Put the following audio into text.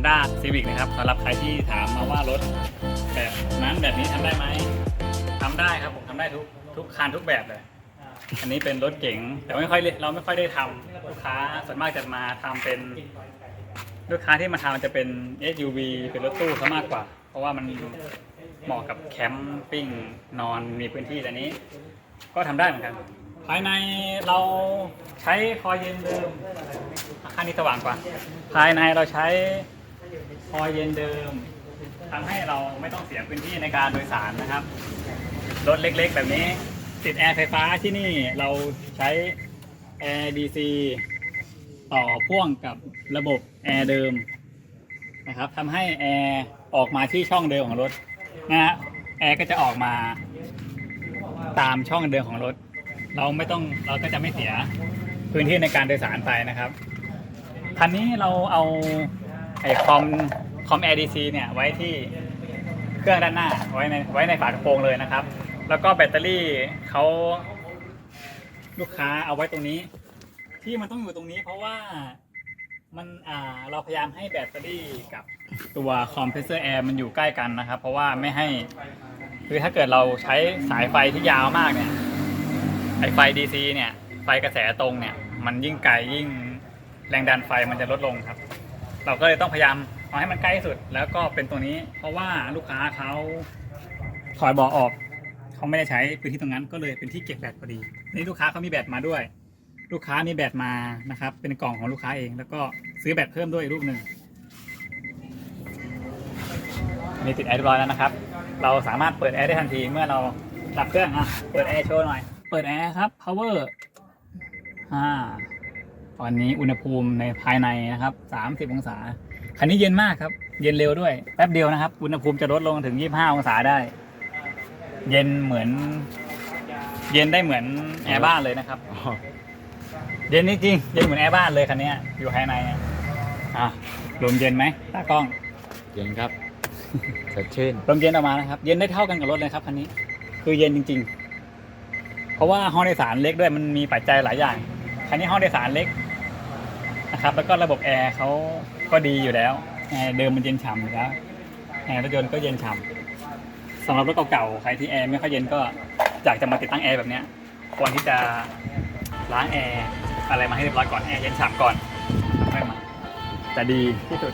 Honda Civic นะครับสำหรับใครที่ถามมาว่ารถแบบนั้นแบบนี้ทำได้ไหมทำได้ครับผมทำได้ทุกทุกคันทุกแบบเลย อันนี้เป็นรถเก๋งแต่ไม่ค่อยเราไม่ค่อยได้ทำลูกค้าส่วนมากจะมาทำเป็นลูกค้าที่มาทำจะเป็น SUV เป็นรถตู้ซะมากกว่า เพราะว่ามันเหมาะกับแคมปิ้งนอนมีพื้นที่แต่นี้ ก็ทำได้เหมือนกัน ภายในเราใช้คอยเย็นเดิมอาคารนี้สว่างกว่า ภายในเราใช้ คอเย็นเดิมทำให้เราไม่ต้องเสียพื้นที่ในการโดยสารนะครับ รถเล็กๆ แบบนี้ ติดแอร์ไฟฟ้าที่นี่เราใช้แอร์ DC ต่อพ่วงกับระบบแอร์เดิมนะครับทำให้แอร์ออกมาที่ช่องเดิมของรถนะฮะแอร์ก็จะออกมาตามช่องเดิมของรถ เราไม่ต้องเราก็จะไม่เสียพื้นที่ในการโดยสารไปนะครับคันนี้เราเอา ไอคอมคอมแอร์ดีซีเนี่ยไว้ที่เครื่องด้านหน้าไว้ในไว้ในฝากระโปรงเลยนะครับ แล้วก็แบตเตอรี่เขาลูกค้าเอาไว้ตรงนี้ ที่มันต้องอยู่ตรงนี้เพราะว่ามันอ่าเราพยายามให้แบตเตอรี่กับตัวคอมเพรสเซอร์แอร์มันอยู่ใกล้กันนะครับ เพราะว่าไม่ให้คือถ้าเกิดเราใช้สายไฟที่ยาวมากเนี่ยไอไฟ DC เนี่ยไฟกระแสตรงเนี่ยมันยิ่งไกลยิ่งแรงดันไฟมันจะลดลงครับ เราก็เลยต้องพยายามเอาให้มันใกล้ที่สุด แล้วก็เป็นตัวนี้ เพราะว่าลูกค้าเขาถอยบาะออกเขาไม่ได้ใช้พื้นที่ตรงนั้นก็เลยเป็นที่เก็บแบตพอดีนี่ลูกค้าเขามีแบตมาด้วย ลูกค้ามีแบตมานะครับ เป็นกล่องของลูกค้าเอง แล้วก็ซื้อแบตเพิ่มด้วยอีกลูกหนึ่งอันนี่ติดแอร์เรียบร้อยแล้วนะครับ เราสามารถเปิดแอร์ได้ทันทีเมื่อเราดับเครื่องอะเปิดแอร์โชว์หน่อย เปิดแอร์ครับ power อ่า ตอนนี้อุณหภูมิในภายในนะครับ 30 องศา คันนี้เย็นมากครับ เย็นเร็วด้วย แป๊บเดียวนะครับ อุณหภูมิจะลดลงถึง 25 องศาได้ เย็นเหมือน เย็นได้เหมือนแอร์บ้านเลยนะครับ เย็นจริงๆเย็นเหมือนแอร์บ้านเลยคันนี้อยู่ภายในอะอะลมเย็นไหมตากล้อง เย็นครับสดชื่นลมเย็นออกมานะครับ เย็นได้เท่ากันกับรถเลยครับคันนี้ คือเย็นจริง ๆ เพราะว่าห้องโดยสารเล็กด้วยมันมีปัจจัยหลายอย่างคันนี้ห้องโดยสารเล็ก นะครับแล้วก็ระบบแอร์เขาก็ดีอยู่แล้วแอร์เดิมมันเย็นฉ่ำอยู่แล้วแอร์รถยนต์ก็เย็นฉ่ำสำหรับรถเก่าๆใครที่แอร์ไม่ค่อยเย็นก็อยากจะมาติดตั้งแอร์แบบเนี้ยควรที่จะล้างแอร์อะไรมาให้เรียบร้อยก่อนแอร์เย็นฉ่ำก่อนค่อยมาจะดีที่สุด